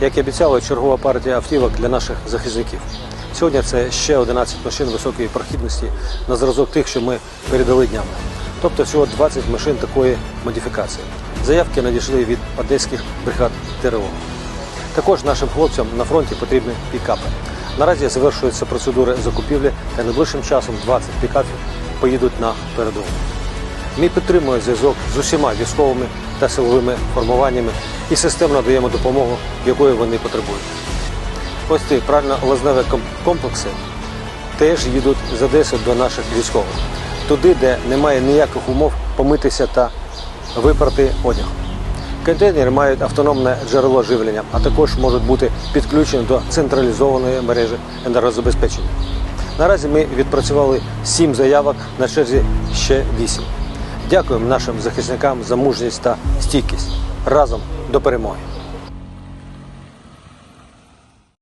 Як і обіцяли, чергова партія автівок для наших захисників. Сьогодні це ще 11 машин високої прохідності на зразок тих, що ми передали днями. Тобто всього 20 машин такої модифікації. Заявки надійшли від одеських бригад ТРО. Також нашим хлопцям на фронті потрібні пікапи. Наразі завершуються процедури закупівлі та найближчим часом 20 пікапів поїдуть на передову. Ми підтримуємо зв'язок з усіма військовими та силовими формуваннями і системно даємо допомогу, якої вони потребують. Ось ці правильно-лазневі комплекси теж їдуть з Одеси до наших військових, туди, де немає ніяких умов помитися та випрати одяг. Контейнери мають автономне джерело живлення, а також можуть бути підключені до централізованої мережі енергозабезпечення. Наразі ми відпрацювали 7 заявок на черзі ще 8. Дякуємо нашим захисникам за мужність та стійкість. Разом до перемоги!